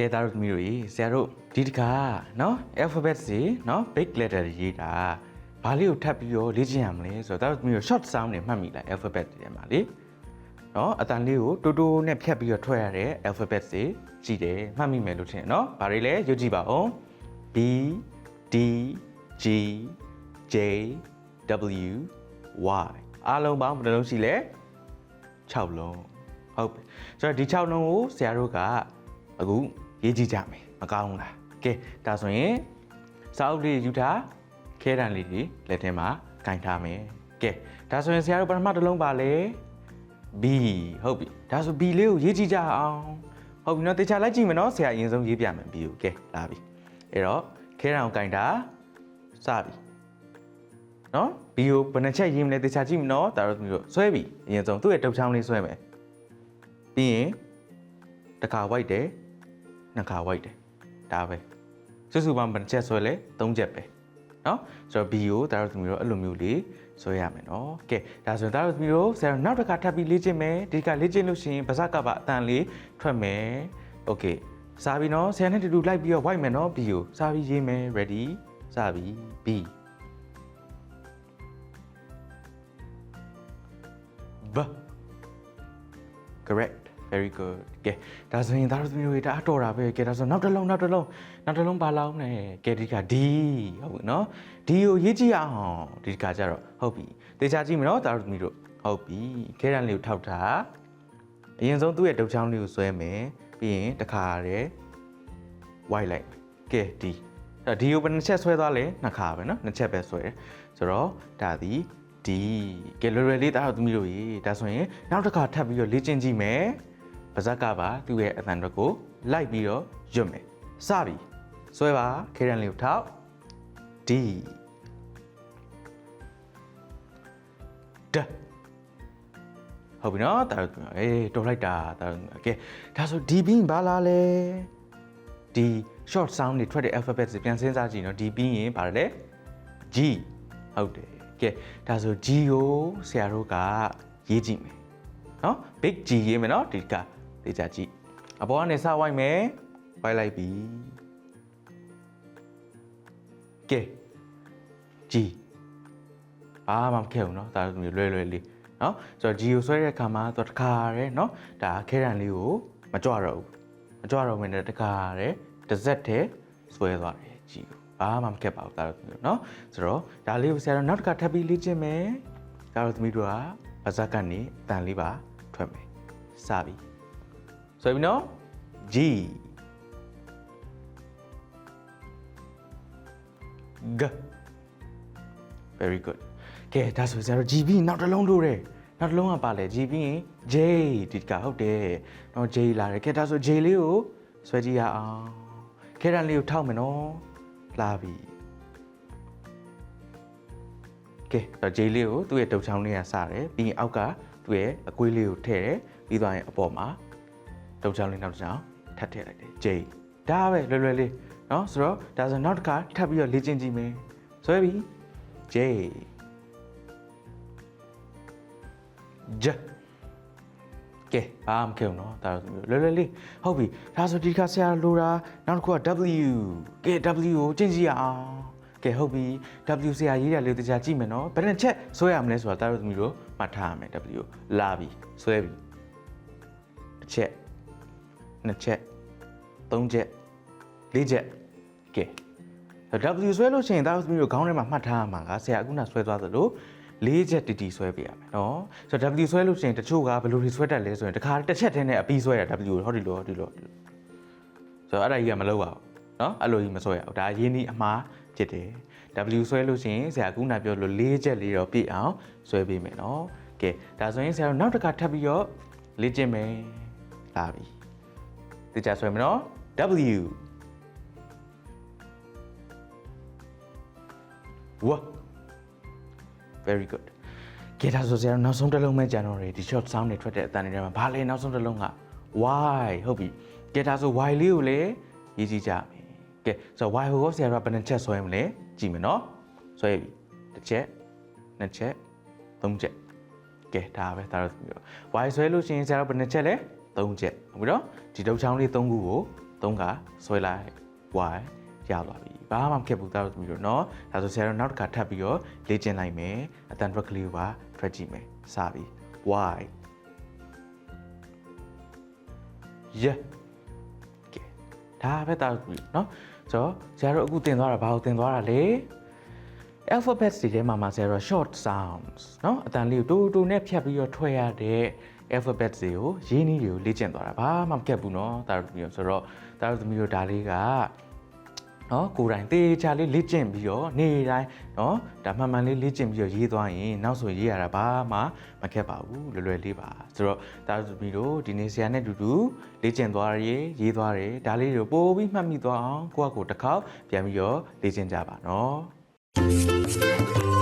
ကဲသားတို့သမီးတို့ရေဆရာတို့ဒီတခါနော် alphabet စီနော် big letter တွေရေးတာဘာလေးကိုထပ်ပြီးတော့လေ့ကျင့်ရမလဲဆိုတော့သားတို့သမီးတို့ short sound တွေမှတ်မိလား alphabet တွေထဲမှာလေနော်အတန်လေးကိုတိုးတိုးနဲ့ဖြတ်ပြီးတော့ထွက်ရတဲ့ alphabet တွေရှိတယ်မှတ်မိမယ်လို့ထင်တယ်နော်ဘာတွေလဲရွတ်ကြည့်ပါဦး B D G J W Y အားလုံးပေါင်းဘယ်နှလုံးရှိလဲ6လုံးဟုတ်ပြီဆိုတော့ဒီ6လုံးကိုဆရာတို့ကအခု ရေးကြည့်ကြမယ်မကောင်းဘူးလားကဲဒါဆိုရင်စာအုပ်လေးယူထားခဲတံလေးတွေလက်ထဲမှာကင်ထားမယ်ကဲဒါဆိုရင်ဆရာတို့ပထမတစ်လုံးပါလဲ B ဟုတ်ပြီဒါဆို B လေးကိုရေးကြည့်ကြအောင်ဟုတ်ပြီနော်တေချာလိုက်ကြည့်မယ်နော်ဆရာအရင်ဆုံးရေးပြမယ် B ကိုကဲလာပြီအဲ့တော့ခဲတံကိုကင်တာစပြီနော် B ကိုဘယ်နှချက်ရေးမလဲတေချာကြည့်မနော်ဒါတော့မျိုးဆွဲပြီအရင်ဆုံးသူ့ရဲ့တုပ်ချောင်းလေးဆွဲမယ်ပြီးရင်တစ်ခါဝိုက်တယ် နှစ်ခါဝိုက်တယ်ဒါပဲစုစုပေါင်းဘယ်နှချက်ဆွဲလဲ၃ချက်ပဲနော်ဆိုတော့ B ကိုဒါတော့မျိုးအဲ့လိုမျိုးလေးဆွဲရမယ်နော်ကဲဒါဆိုရင်ဒါတော့မျိုးဆရာနောက်တစ်ခါထပ်ပြီးလေ့ကျင့်မယ်ဒီကလေ့ကျင့်လို့ရှိရင်ပါဇက်ကပါအတန်လေးထွက်မယ်โอเคစားပြီနော်ဆရာနဲ့တူတူလိုက်ပြီးတော့ဝိုက်မယ်နော် B ကိုစားပြီးရေးမယ် ready စားပြီ B B correct very good ကဲဒါဆိုရင်ဒါတို့သမီးတို့ဒါအတော်တာပဲကဲဒါဆိုနောက်တစ်လုံးနောက်တစ်လုံးနောက်တစ်လုံးပါလောင်းနေကဲဒီက D ဟုတ်ပြီနော် D ကိုရေးကြည့်အောင်ဒီကကြတော့ဟုတ်ပြီတေချာကြည့်မနော်ဒါတို့သမီးတို့ဟုတ်ပြီခဲရန်လေးကိုထောက်ထားအရင်ဆုံးသူ့ရဲ့ဒုတ်ချောင်းလေးကိုဆွဲမယ်ပြီးရင်တစ်ခါရဲဝိုက်လိုက်ကဲ D အဲ့ဒီကိုဘယ်နှစ်ချက်ဆွဲသွားလဲနှစ်ခါပဲเนาะနှစ်ချက်ပဲဆွဲတယ်ဆိုတော့ဒါဒီဒီကဲလွယ်လွယ်လေးတားတော့သမီးတို့ရေဒါဆိုရင်နောက်တစ်ခါထပ်ပြီးတော့လေ့ကျင့်ကြည့်မယ် ပါဇက်ကပါသူ့ရဲ့အတန်တော့ကိုလိုက်ပြီးတော့ရွတ်မယ်စပြီဆွဲပါခဲရန်လေးကိုထောက်ဒီဒဟုတ်ပြီနော်တားတော့အေးတော်လိုက်တာတားတော့ကဲဒါဆိုဒီဘင်းဘာလာလဲဒီ short sound တွေထွက်တဲ့ alphabet တွေပြန်စဉ်းစားကြည့်နော်ဒီပြီးရင်ဘာလဲ G ဟုတ်တယ်ကဲဒါဆို G ကိုဆရာတို့ကရေးကြည့်မယ်နော် big G ရေးမယ်နော်ဒီက ဒေချာကြည့်အပေါ်ကနေစဝိုက်မယ်ဝိုက်လိုက်ပြီကဲ G ဘာမှမခဲ့ဘူးเนาะဒါမျိုးလွယ်လွယ်လေးเนาะဆိုတော့ G ကိုဆွဲတဲ့အခါမှာသူတခါရဲเนาะဒါခဲရန်လေးကိုမကြွတော့ဘူးမကြွတော့မင်းနဲ့တခါရဲတစ်စက်တည်းဆွဲသွားတယ် G ကိုဘာမှမခက်ပါဘူးဒါတော့မျိုးเนาะဆိုတော့ဒါလေးကိုဆရာတို့နောက်တစ်ခါထပ်ပြီးလေ့ကျင့်မယ်ဒါတော့သမီးတို့ကပါဇက်ကနေအတန်လေးပါထွက်မယ်စပြီ ဆိုပြီနော် G G very good ကဲဒါဆိုရင်ကျွန်တော် GB နောက်တစ်လုံးတို့တယ်နောက်တစ်လုံးကပါလေ GB ရင် J ဒီကဟုတ်တယ်နော် J လာတယ်ကဲဒါဆို J လေးကိုဆွဲကြည့်ရအောင်ခဲတန်လေးကိုထောက်မယ်နော်လာပြီကဲဒါ J လေးကိုသူ့ရဲ့တုတ်ချောင်းလေးကစတယ်ပြီးရင်အောက်ကသူ့ရဲ့အကွေးလေးကိုထည့်တယ်ပြီးသွားရင်အပေါ်မှာ လောက်ချောင်းလေးနောက်တစ်ချောင်းထပ်ထည့်လိုက်တယ်ဂျိတ်ဒါပဲလွယ်လွယ်လေးနော်ဆိုတော့ဒါဆိုနောက်တစ်ခါထပ်ပြီးတော့လေ့ကျင့်ကြည့်မယ်ဆွဲပြီဂျိတ်ဂျကဲဘာမှခဲ့အောင်နော်ဒါဆိုမျိုးလွယ်လွယ်လေးဟုတ်ပြီဒါဆိုဒီတစ်ခါဆရာလိုတာနောက်တစ်ခုက W ကဲ W ကိုကျင့်ကြည့်ရအောင်ကဲဟုတ်ပြီ W ဆရာရေးတာလေးတရားကြည့်မယ်နော်ဘယ်နဲ့ချက်ဆွဲရမလဲဆိုတာတားတို့သမီးတို့မှတ်ထားရမယ် W လာပြီဆွဲပြီတစ်ချက် နှစ်ချက်သုံးချက်လေးချက်ကဲ W ဆွဲလို့ရှိရင်ဒါတို့သမီးတို့ခေါင်းထဲမှာမှတ်ထားရမှာကဆရာအခုနဆွဲသွားသလိုလေးချက်တီတီဆွဲပေးရမယ်နော်ဆိုတော့ W ဆွဲလို့ရှိရင်တချို့ကဘယ်လိုတွေဆွဲတတ်လဲဆိုရင်တစ်ခါတစ်ချက်တည်းနဲ့အပြီးဆွဲရ W ဟောဒီလိုဟောဒီလိုဆိုတော့အဲ့ဒါကြီးကမလုပ်ပါဘူးနော်အဲ့လိုကြီးမဆွဲရဘူးဒါရင်းနှီးအမှားဖြစ်တယ် W ဆွဲလို့ရှိရင်ဆရာအခုနပြောလို့လေးချက်လေးတော့ပြည့်အောင်ဆွဲပေးမယ်နော်ကဲဒါဆိုရင်ဆရာတို့နောက်တစ်ခါထပ်ပြီးတော့လေ့ကျင့်မယ်လာပြီ ဒီကြဆွဲမယ်နော် W Wah very good ကဲဒါဆိုဆရာတို့နောက်ဆုံးတစ်လုံးပဲကြံတော့တယ်ဒီ short sound တွေထွက်တဲ့အတန်တွေထဲမှာဘာလဲနောက်ဆုံးတစ်လုံးက why ဟုတ်ပြီကဲဒါဆို why လေးကိုလည်းရေးကြည့်ကြမယ်ကဲဆိုတော့ why ဟိုကဆရာတို့ကဘယ်နှချက်ဆွဲမလဲကြည့်မယ်နော်ဆွဲပြီတစ်ချက်နှစ်ချက်သုံးချက်ကဲဒါပဲဒါတော့ပြီးတော့ why ဆွဲလို့ရှိရင်ဆရာတို့ဘယ်နှချက်လဲ သုံးချက်ဟုတ်ပြီနော်ဒီဒုတ်ချောင်းလေးသုံးခုကို 3ကဆွဲလိုက် y ရသွားပြီဘာမှမခက်ဘူးသားတို့သမီးတို့เนาะဒါဆိုဆရာတို့နောက်တစ်ခါထပ်ပြီးတော့လေ့ကျင့်လိုက်မယ်အတန် track ကလေးကိုပါထွက်ကြည့်မယ်စပြီ y yeah ကဲဒါပဲသားတို့သမီးတို့เนาะဆိုတော့ဆရာတို့အခုသင်သွားတာဘာကိုသင်သွားတာလဲ alphabets တွေထဲမှာမှာဆရာတို့ short sounds เนาะအတန်လေးကိုတူတူနဲ့ဖြတ်ပြီးတော့ထွက်ရတဲ့ alphabets တွေကိုရင်းနှီးတွေကိုလေ့ကျင့်သွားတာဘာမှမကက်ဘူးเนาะဒါတို့သမီးတို့ဆိုတော့ဒါတို့သမီးတို့ဒါလေးကနော်ကိုယ်တိုင်တေချာလေးလေ့ကျင့်ပြီးတော့နေ့တိုင်းနော်ဒါမှန်မှန်လေးလေ့ကျင့်ပြီးတော့ရေးသွားရင်နောက်ဆိုရေးရတာဘာမှမခက်ပါဘူးလွယ်လွယ်လေးပါဆိုတော့ဒါတို့သမီးတို့ဒီနေ့ဆရာနဲ့အတူတူလေ့ကျင့်သွားရရေးရေးသွားတယ်ဒါလေးတွေကိုပို့ပြီးမှတ်မိသွားအောင်ကိုယ့်အကိုယ်တစ်ခေါက်ပြန်ပြီးတော့လေ့ကျင့်ကြပါနော်